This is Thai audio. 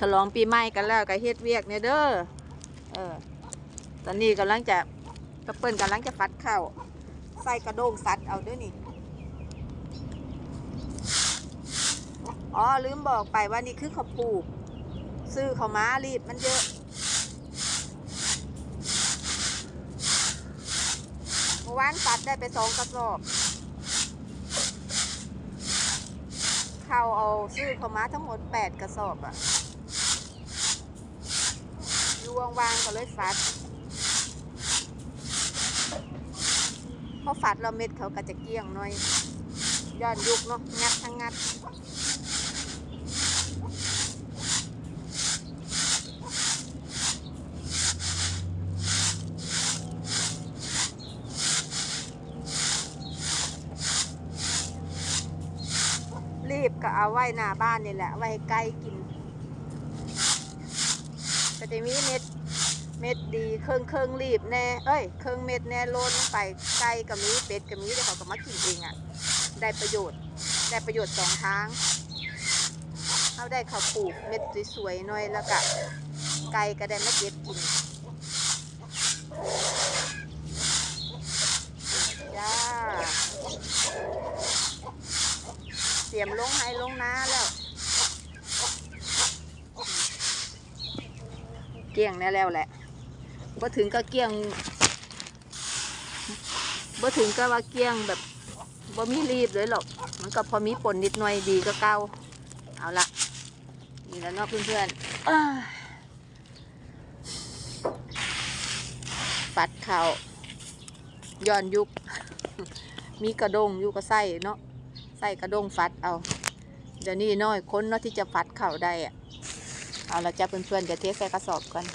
ฉลองปีใหม่กันแล้วก็เฮ็ดเวียกเนี่ยเด้อเออตอนนี้กำลังจะกระเปิ้นกำลังจะฟัดข้าวใส่กระโดงสัตว์เอาเด้วยนี่อ๋อลืมบอกไปว่านี่คือข้าวปลูก ซื้อข้าวม้ารีบมันเยอะเมื่อวานฟัดได้ไปสองกระสอบเขาเอาซื้อเขามาทั้งหมดแปดกระสอบอะ อยู่วางๆก็เลยฟัดเพราะฟัดเราเม็ดเขาก็จะเกี้ยงหน่อยย้อนยุกเนาะงัดทั้งงัดรีบก็เอาไว้หน้าบ้านนี่แหละ ไว้ให้ไก่กิน ก็จะมีเม็ดเม็ดดีเครื่องเครื่องรีบแน่เอ้ยเครื่องเม็ดแน่โลนลงไปไก่กับมีเป็ดกับมีเดี๋ยวเขาก็มากินเองอะ่ะได้ประโยชน์ได้ประโยชน์สองทางเขาได้ข้าวปลูกเม็ดสวยๆหน่อยแล้วก็ไก่ก็ได้มาเก็บกินจ้าเตรียมลงให้ลงน้าแล้ว เกี่ยงแน่แล้วแหละบ่ถึงก็เกี่ยงบ่ถึงก็ว่าเกี่ยงแบบบ่มีรีบเลยหรอก มันก็พอมีปนนิดหน่อยดีก็เก่าเอาละนี่แล้วเนาะเพื่อนๆเอ้ยปัดเข่าย้อนยุบมีกระดงอยู่ก็ใส่เนาะใส่กระดงฟัดเอา เดี๋ยวนี้น้อยคนเนาะที่จะฟัดเข่าได้อะ เอาละจ้าเพื่อนๆเดี๋ยวเทใส่กระสอบก่อน